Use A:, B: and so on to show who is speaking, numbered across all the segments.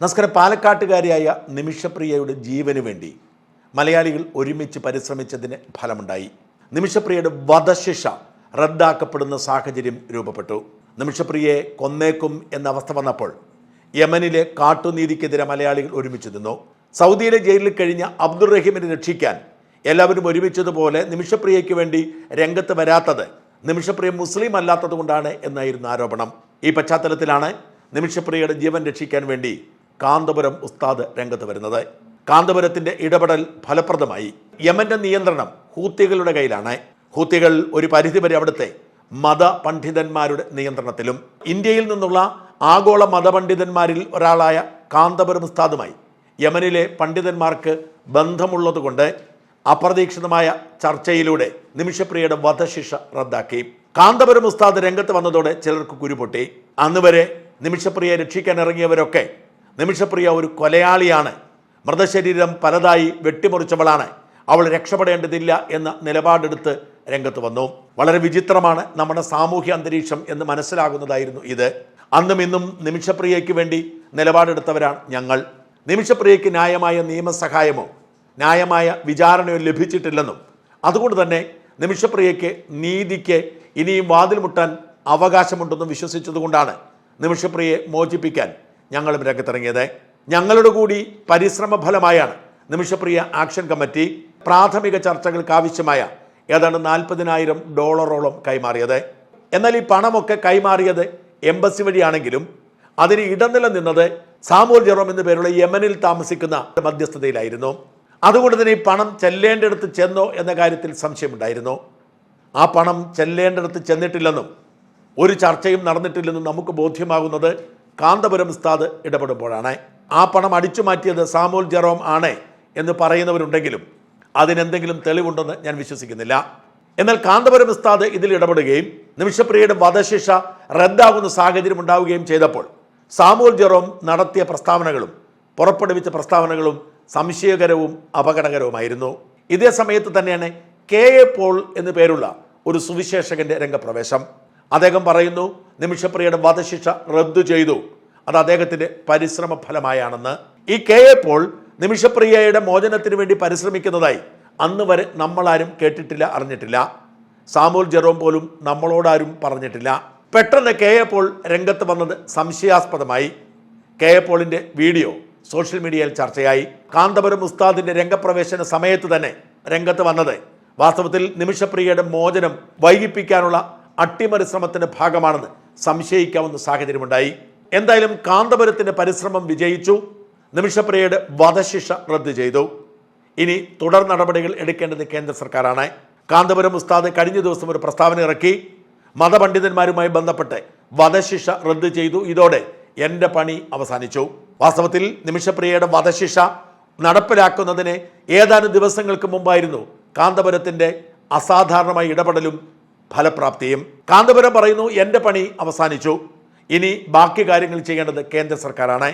A: നമസ്കാരം. പാലക്കാട്ടുകാരിയായ നിമിഷപ്രിയയുടെ ജീവന് വേണ്ടി മലയാളികൾ ഒരുമിച്ച് പരിശ്രമിച്ചതിന് ഫലമുണ്ടായി. നിമിഷപ്രിയയുടെ വധശിക്ഷ റദ്ദാക്കപ്പെടുന്ന സാഹചര്യം രൂപപ്പെട്ടു. നിമിഷപ്രിയയെ കൊന്നേക്കും എന്ന അവസ്ഥ വന്നപ്പോൾ യമനിലെ കാട്ടുനീതിക്കെതിരെ മലയാളികൾ ഒരുമിച്ച് നിന്നു. സൗദിയിലെ ജയിലിൽ കഴിഞ്ഞ അബ്ദുൾ റഹീമിനെ രക്ഷിക്കാൻ എല്ലാവരും ഒരുമിച്ചതുപോലെ നിമിഷപ്രിയയ്ക്ക് വേണ്ടി രംഗത്ത് വരാത്തത് നിമിഷപ്രിയ മുസ്ലിം അല്ലാത്തത് കൊണ്ടാണ് എന്നായിരുന്നു ആരോപണം. ഈ പശ്ചാത്തലത്തിലാണ് നിമിഷപ്രിയയുടെ ജീവൻ രക്ഷിക്കാൻ വേണ്ടി കാന്തപുരം ഉസ്താദ് രംഗത്ത് വരുന്നത്. കാന്തപുരത്തിന്റെ ഇടപെടൽ ഫലപ്രദമായി. യമന്റെ നിയന്ത്രണം ഹൂത്തികളുടെ കയ്യിലാണ്. ഹൂത്തികൾ ഒരു പരിധിവരെ അവിടുത്തെ മത പണ്ഡിതന്മാരുടെ നിയന്ത്രണത്തിലും. ഇന്ത്യയിൽ നിന്നുള്ള ആഗോള മതപണ്ഡിതന്മാരിൽ ഒരാളായ കാന്തപുരം ഉസ്താദുമായി യമനിലെ പണ്ഡിതന്മാർക്ക് ബന്ധമുള്ളതുകൊണ്ട് അപ്രതീക്ഷിതമായ ചർച്ചയിലൂടെ നിമിഷപ്രിയയുടെ വധശിക്ഷ റദ്ദാക്കി. കാന്തപുരം ഉസ്താദ് രംഗത്ത് വന്നതോടെ ചിലർക്ക് കുരുപൊട്ടി. അന്നുവരെ നിമിഷപ്രിയെ നിമിഷപ്രിയയെ രക്ഷിക്കാൻ ഇറങ്ങിയവരൊക്കെ നിമിഷപ്രിയ ഒരു കൊലയാളിയാണ്. മൃതശരീരം പലതായി വെട്ടിമുറിച്ചവളാണ്. അവൾ രക്ഷപ്പെടേണ്ടതില്ല എന്ന നിലപാടെടുത്ത് രംഗത്ത് വന്നു. വളരെ വിചിത്രമാണ് നമ്മുടെ സാമൂഹ്യ അന്തരീക്ഷം എന്ന് മനസ്സിലാകുന്നതായിരുന്നു ഇത്. അന്നും ഇന്നും നിമിഷപ്രിയയ്ക്ക് വേണ്ടി നിലപാടെടുത്തവരാണ് ഞങ്ങൾ. നിമിഷപ്രിയയ്ക്ക് ന്യായമായ നിയമസഹായമോ ന്യായമായ വിചാരണയോ ലഭിച്ചിട്ടില്ലെന്നും അതുകൊണ്ട് തന്നെ നിമിഷപ്രിയയ്ക്ക് നീതിക്ക് ഇനിയും വാതിൽ മുട്ടാൻ അവകാശമുണ്ടെന്നും വിശ്വസിച്ചതുകൊണ്ടാണ് നിമിഷപ്രിയയെ മോചിപ്പിക്കാൻ ഞങ്ങളും രംഗത്തിറങ്ങിയത്. ഞങ്ങളുടെ കൂടി പരിശ്രമ ഫലമായാണ്. നിമിഷപ്രിയ ആക്ഷൻ കമ്മിറ്റി പ്രാഥമിക ചർച്ചകൾക്ക് ആവശ്യമായ ഏതാണ്ട് നാൽപ്പതിനായിരം ഡോളറോളം കൈമാറിയത്. എന്നാൽ ഈ പണമൊക്കെ കൈമാറിയത് എംബസി വഴിയാണെങ്കിലും അതിന് ഇടനില നിന്നത് സാമൂൽ ജെറോം എന്ന പേരുള്ള യമനിൽ താമസിക്കുന്ന മധ്യസ്ഥതയിലായിരുന്നു. അതുകൊണ്ട് തന്നെ ഈ പണം ചെല്ലേണ്ടടുത്ത് ചെന്നോ എന്ന കാര്യത്തിൽ സംശയമുണ്ടായിരുന്നു. ആ പണം ചെല്ലേണ്ടടുത്ത് ചെന്നിട്ടില്ലെന്നും ഒരു ചർച്ചയും നടന്നിട്ടില്ലെന്നും നമുക്ക് ബോധ്യമാകുന്നത് കാന്തപുരം ഉസ്താദ് ഇടപെടുമ്പോഴാണ്. ആ പണം അടിച്ചു മാറ്റിയത് സാമൂൽ ജെറോം ആണ് എന്ന് പറയുന്നവരുണ്ടെങ്കിലും അതിനെന്തെങ്കിലും തെളിവുണ്ടെന്ന് ഞാൻ വിശ്വസിക്കുന്നില്ല. എന്നാൽ കാന്തപുരം ഉസ്താദ് ഇതിൽ ഇടപെടുകയും നിമിഷപ്രിയയുടെ വധശിക്ഷ റദ്ദാകുന്ന സാഹചര്യം ഉണ്ടാവുകയും ചെയ്തപ്പോൾ സാമൂൽ ജെറോം നടത്തിയ പ്രസ്താവനകളും പുറപ്പെടുവിച്ച പ്രസ്താവനകളും സംശയകരവും അപകടകരവുമായിരുന്നു. ഇതേ സമയത്ത് തന്നെയാണ് കെ എ പോൾ എന്നു പേരുള്ള ഒരു സുവിശേഷകന്റെ രംഗപ്രവേശം. അദ്ദേഹം പറയുന്നു നിമിഷപ്രിയയുടെ വധശിക്ഷ റദ്ദു ചെയ്തു. അത് അദ്ദേഹത്തിന്റെ പരിശ്രമ ഫലമായാണെന്ന്. ഈ കെ എ പോൾ നിമിഷപ്രിയയുടെ മോചനത്തിന് വേണ്ടി പരിശ്രമിക്കുന്നതായി അന്ന് വരെ നമ്മളാരും കേട്ടിട്ടില്ല അറിഞ്ഞിട്ടില്ല. സാമൂൽ ജെറോം പോലും നമ്മളോടാരും പറഞ്ഞിട്ടില്ല. പെട്ടെന്ന് കെ എ പോൾ രംഗത്ത് വന്നത് സംശയാസ്പദമായി. കെ എ പോളിന്റെ വീഡിയോ സോഷ്യൽ മീഡിയയിൽ ചർച്ചയായി. കാന്തപുരം ഉസ്താദിന്റെ രംഗപ്രവേശന സമയത്ത് തന്നെ രംഗത്ത് വന്നത്. വാസ്തവത്തിൽ നിമിഷപ്രിയയുടെ മോചനം വൈകിപ്പിക്കാനുള്ള അട്ടിമറി ശ്രമത്തിന്റെ ഭാഗമാണെന്ന് സംശയിക്കാവുന്ന സാഹചര്യമുണ്ടായി. എന്തായാലും കാന്തപുരത്തിന്റെ പരിശ്രമം വിജയിച്ചു. നിമിഷപ്രിയയുടെ വധശിക്ഷ റദ്ദു ചെയ്തു. ഇനി തുടർ നടപടികൾ എടുക്കേണ്ടത് കേന്ദ്ര സർക്കാരാണ്. കാന്തപുരം ഉസ്താദ് കഴിഞ്ഞ ദിവസം ഒരു പ്രസ്താവന ഇറക്കി. മതപണ്ഡിതന്മാരുമായി ബന്ധപ്പെട്ട് വധശിക്ഷ റദ്ദു ചെയ്തു. ഇതോടെ എന്റെ പണി അവസാനിച്ചു. വാസ്തവത്തിൽ നിമിഷപ്രിയയുടെ വധശിക്ഷ നടപ്പിലാക്കുന്നതിന് ഏതാനും ദിവസങ്ങൾക്ക് മുമ്പായിരുന്നു കാന്തപുരത്തിന്റെ അസാധാരണമായ ഇടപെടലും ഫലപ്രാപ്തിയും. കാന്തപുരം പറയുന്നു എന്റെ പണി അവസാനിച്ചു. ഇനി ബാക്കി കാര്യങ്ങൾ ചെയ്യേണ്ടത് കേന്ദ്ര സർക്കാരാണ്.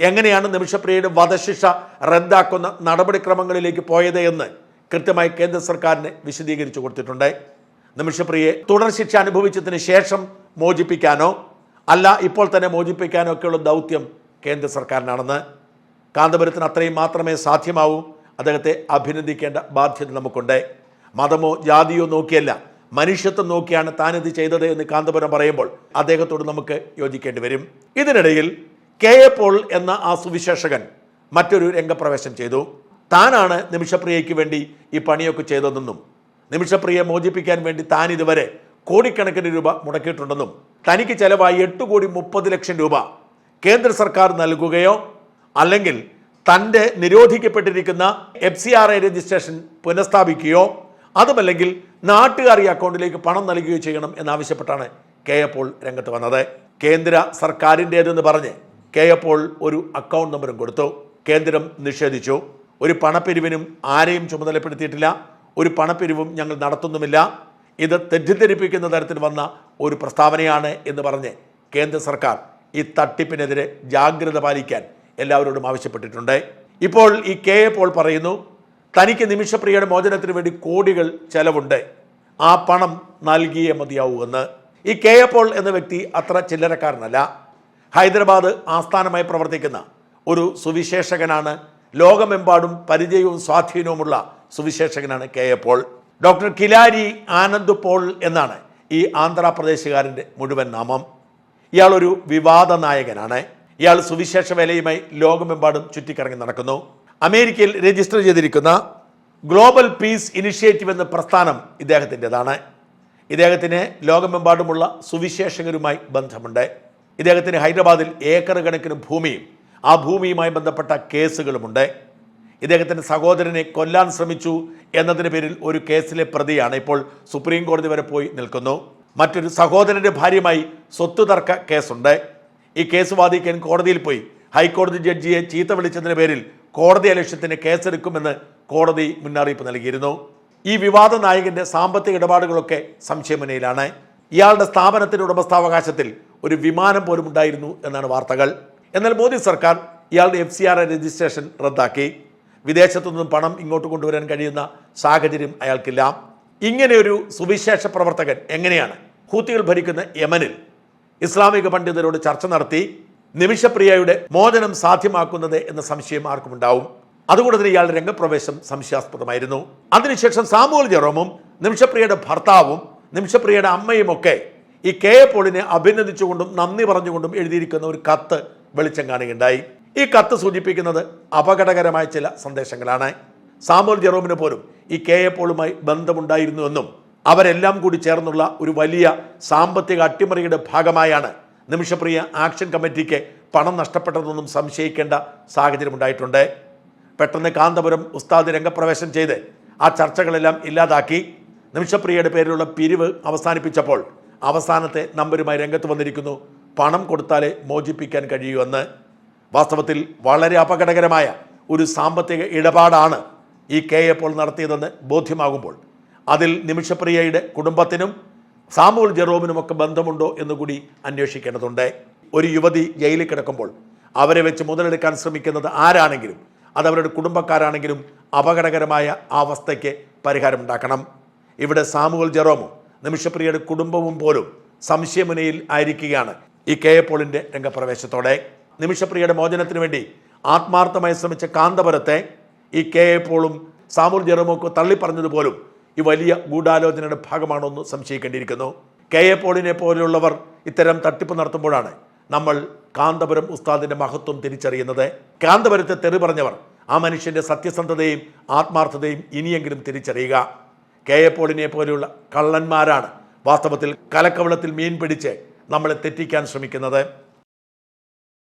A: എങ്ങനെയാണ് നിമിഷപ്രിയയുടെ വധശിക്ഷ റദ്ദാക്കുന്ന നടപടിക്രമങ്ങളിലേക്ക് പോയത് എന്ന് കൃത്യമായി കേന്ദ്ര സർക്കാരിന് വിശദീകരിച്ചു കൊടുത്തിട്ടുണ്ട്. നിമിഷപ്രിയെ തുടർ ശിക്ഷ അനുഭവിച്ചതിന് ശേഷം മോചിപ്പിക്കാനോ അല്ല ഇപ്പോൾ തന്നെ മോചിപ്പിക്കാനോ ഒക്കെയുള്ള ദൗത്യം കേന്ദ്ര സർക്കാരിനാണെന്ന്. കാന്തപുരത്തിന് അത്രയും മാത്രമേ സാധ്യമാവൂ. അദ്ദേഹത്തെ അഭിനന്ദിക്കേണ്ട ബാധ്യത നമുക്കുണ്ട്. മതമോ ജാതിയോ നോക്കിയല്ല. മനുഷ്യത്വം നോക്കിയാണ് താൻ ഇത് ചെയ്തത് എന്ന് കാന്തപുരം പറയുമ്പോൾ അദ്ദേഹത്തോട് നമുക്ക് യോജിക്കേണ്ടി വരും. ഇതിനിടയിൽ കെ എ പോൾ എന്ന ആ സുവിശേഷകൻ മറ്റൊരു രംഗപ്രവേശം ചെയ്തു. താനാണ് നിമിഷപ്രിയയ്ക്ക് വേണ്ടി ഈ പണിയൊക്കെ ചെയ്തതെന്നും നിമിഷപ്രിയയെ മോചിപ്പിക്കാൻ വേണ്ടി താൻ ഇതുവരെ കോടിക്കണക്കിന് രൂപ മുടക്കിയിട്ടുണ്ടെന്നും തനിക്ക് ചെലവായി എട്ട് കോടി മുപ്പത് ലക്ഷം രൂപ കേന്ദ്ര സർക്കാർ നൽകുകയോ അല്ലെങ്കിൽ തന്റെ നിരോധിക്കപ്പെട്ടിരിക്കുന്ന F C R I registration പുനഃസ്ഥാപിക്കുകയോ അതുമല്ലെങ്കിൽ നാട്ടുകാർ ഈ അക്കൗണ്ടിലേക്ക് പണം നൽകുകയോ ചെയ്യണം എന്നാവശ്യപ്പെട്ടാണ് കെ എ പോൾ രംഗത്ത് വന്നത്. കേന്ദ്ര സർക്കാരിന്റേതെന്ന് പറഞ്ഞ് കെ എ പോൾ ഒരു അക്കൗണ്ട് നമ്പറും കൊടുത്തു. കേന്ദ്രം നിഷേധിച്ചു. ഒരു പണപ്പിരിവിനും ആരെയും ചുമതലപ്പെടുത്തിയിട്ടില്ല. ഒരു പണപ്പിരിവും ഞങ്ങൾ നടത്തുന്നുമില്ല. ഇത് തെറ്റിദ്ധരിപ്പിക്കുന്ന തരത്തിൽ വന്ന ഒരു പ്രസ്താവനയാണ് എന്ന് പറഞ്ഞ് കേന്ദ്ര സർക്കാർ ഈ തട്ടിപ്പിനെതിരെ ജാഗ്രത പാലിക്കാൻ എല്ലാവരോടും ആവശ്യപ്പെട്ടിട്ടുണ്ട്. ഇപ്പോൾ ഈ കെ എ പോൾ പറയുന്നു തനിക്ക് നിമിഷപ്രിയയുടെ മോചനത്തിന് വേണ്ടി കോടികൾ ചെലവുണ്ട്. ആ പണം നൽകിയേ മതിയാവൂ എന്ന് ഈ കെ എ പോൾ എന്ന വ്യക്തി അത്ര ചില്ലറക്കാരനല്ല ഹൈദരാബാദ് ആസ്ഥാനമായി പ്രവർത്തിക്കുന്ന ഒരു സുവിശേഷകനാണ്. ലോകമെമ്പാടും പരിചയവും സ്വാധീനവുമുള്ള സുവിശേഷകനാണ് K A Paul. Doctor Kilari Anand Paul എന്നാണ് ഈ ആന്ധ്രാപ്രദേശുകാരന്റെ മുഴുവൻ നാമം. ഇയാൾ ഒരു വിവാദ നായകനാണ്. ഇയാൾ സുവിശേഷ വേലയുമായി ലോകമെമ്പാടും ചുറ്റിക്കറങ്ങി നടക്കുന്നു. അമേരിക്കയിൽ രജിസ്റ്റർ ചെയ്തിരിക്കുന്ന ഗ്ലോബൽ പീസ് ഇനിഷ്യേറ്റീവ് എന്ന പ്രസ്ഥാനം ഇദ്ദേഹത്തിന്റെതാണ്. ഇദ്ദേഹത്തിന് ലോകമെമ്പാടുമുള്ള സുവിശേഷകരുമായി ബന്ധമുണ്ട്. ഇദ്ദേഹത്തിന് ഹൈദരാബാദിൽ ഏക്കർ കണക്കിന് ഭൂമിയും ആ ഭൂമിയുമായി ബന്ധപ്പെട്ട കേസുകളുമുണ്ട്. ഇദ്ദേഹത്തിന്റെ സഹോദരനെ കൊല്ലാൻ ശ്രമിച്ചു എന്നതിന് പേരിൽ ഒരു കേസിലെ പ്രതിയാണ് ഇപ്പോൾ സുപ്രീം കോടതി വരെ പോയി നിൽക്കുന്നു. മറ്റൊരു സഹോദരന്റെ ഭാര്യയുമായി സ്വത്ത് തർക്ക കേസുണ്ട്. ഈ കേസ് വാദിക്കാൻ കോടതിയിൽ പോയി. ഹൈക്കോടതി ജഡ്ജിയെ ചീത്ത വിളിച്ചതിന് പേരിൽ കോടതി അലക്ഷ്യത്തിന് കേസെടുക്കുമെന്ന് കോടതി മുന്നറിയിപ്പ് നൽകിയിരുന്നു. ഈ വിവാദ നായകന്റെ സാമ്പത്തിക ഇടപാടുകളൊക്കെ സംശയമനയിലാണ്. ഇയാളുടെ സ്ഥാപനത്തിന്റെ ഉടമസ്ഥാവകാശത്തിൽ ഒരു വിമാനം പോലും ഉണ്ടായിരുന്നു എന്നാണ് വാർത്തകൾ. എന്നാൽ മോദി സർക്കാർ ഇയാളുടെ എഫ് സി ആർ രജിസ്ട്രേഷൻ റദ്ദാക്കി. വിദേശത്തു നിന്നും പണം ഇങ്ങോട്ട് കൊണ്ടുവരാൻ കഴിയുന്ന സാഹചര്യം അയാൾക്കില്ല. ഇങ്ങനെയൊരു സുവിശേഷ പ്രവർത്തകൻ എങ്ങനെയാണ് ഹൂത്തികൾ ഭരിക്കുന്ന യമനിൽ? ഇസ്ലാമിക പണ്ഡിതരോട് ചർച്ച നടത്തി. നിമിഷപ്രിയയുടെ മോചനം സാധ്യമാക്കുന്നത് എന്ന സംശയം ആർക്കുമുണ്ടാവും അതുകൊണ്ട് തന്നെ ഇയാളുടെ രംഗപ്രവേശം സംശയാസ്പദമായിരുന്നു. അതിനുശേഷം സാമുവൽ ജെറോമും നിമിഷപ്രിയയുടെ ഭർത്താവും നിമിഷപ്രിയയുടെ അമ്മയും ഒക്കെ ഈ കെ എ പോളിനെ അഭിനന്ദിച്ചുകൊണ്ടും നന്ദി പറഞ്ഞുകൊണ്ടും എഴുതിയിരിക്കുന്ന ഒരു കത്ത് വെളിച്ചം കാണുകയുണ്ടായി. ഈ കത്ത് സൂചിപ്പിക്കുന്നത് അപകടകരമായ ചില സന്ദേശങ്ങളാണ്. സാമുവൽ ജെറോമിന് പോലും ഈ കെ എ പോളുമായി ബന്ധമുണ്ടായിരുന്നുവെന്നും അവരെല്ലാം കൂടി ചേർന്നുള്ള ഒരു വലിയ സാമ്പത്തിക അട്ടിമറിയുടെ ഭാഗമായാണ് നിമിഷപ്രിയ ആക്ഷൻ കമ്മിറ്റിക്ക് പണം നഷ്ടപ്പെട്ടതൊന്നും സംശയിക്കേണ്ട സാഹചര്യം ഉണ്ടായിട്ടുണ്ട്. പെട്ടെന്ന് കാന്തപുരം ഉസ്താദ് രംഗപ്രവേശം ചെയ്ത് ആ ചർച്ചകളെല്ലാം ഇല്ലാതാക്കി. നിമിഷപ്രിയയുടെ പേരിലുള്ള പിരിവ് അവസാനിപ്പിച്ചപ്പോൾ അവസാനത്തെ നമ്പരുമായി രംഗത്ത് വന്നിരിക്കുന്നു. പണം കൊടുത്താലേ മോചിപ്പിക്കാൻ കഴിയൂ എന്ന്. വാസ്തവത്തിൽ വളരെ അപകടകരമായ ഒരു സാമ്പത്തിക ഇടപാടാണ് ഈ കെ എ പോൾ നടത്തിയതെന്ന് ബോധ്യമാകുമ്പോൾ. അതിൽ നിമിഷപ്രിയയുടെ കുടുംബത്തിനും സാമുവൽ ജെറോമിനുമൊക്കെ ബന്ധമുണ്ടോ എന്നുകൂടി അന്വേഷിക്കേണ്ടതുണ്ട്. ഒരു യുവതി ജയിലിൽ കിടക്കുമ്പോൾ അവരെ വെച്ച് മുതലെടുക്കാൻ ശ്രമിക്കുന്നത് ആരാണെങ്കിലും അത് അവരുടെ കുടുംബക്കാരാണെങ്കിലും അപകടകരമായ അവസ്ഥയ്ക്ക് പരിഹാരമുണ്ടാക്കണം. ഇവിടെ സാമുവൽ ജെറോമും നിമിഷപ്രിയയുടെ കുടുംബവും പോലും സംശയമുനയിൽ ആയിരിക്കുകയാണ് ഈ കെ എ പോളിന്റെ രംഗപ്രവേശത്തോടെ. നിമിഷപ്രിയയുടെ മോചനത്തിന് വേണ്ടി ആത്മാർത്ഥമായി ശ്രമിച്ച കാന്തപുരത്തെ ഈ കെ എ പോളും സാമുൽ ജെറോമൊക്കെ തള്ളിപ്പറഞ്ഞതുപോലും ഈ വലിയ ഗൂഢാലോചനയുടെ ഭാഗമാണോ എന്ന് സംശയിക്കേണ്ടിയിരിക്കുന്നു. കെ എ പോളിനെ പോലെയുള്ളവർ ഇത്തരം തട്ടിപ്പ് നടത്തുമ്പോഴാണ് നമ്മൾ കാന്തപുരം ഉസ്താദിന്റെ മഹത്വം തിരിച്ചറിയുന്നത്. കാന്തപുരത്തെ തെറി പറഞ്ഞവർ ആ മനുഷ്യന്റെ സത്യസന്ധതയും ആത്മാർത്ഥതയും ഇനിയെങ്കിലും തിരിച്ചറിയുക. കെ എ പോളിനെ പോലെയുള്ള കള്ളന്മാരാണ് വാസ്തവത്തിൽ കലക്കവളത്തിൽ മീൻ പിടിച്ച് നമ്മളെ തെറ്റിക്കാൻ ശ്രമിക്കുന്നത്.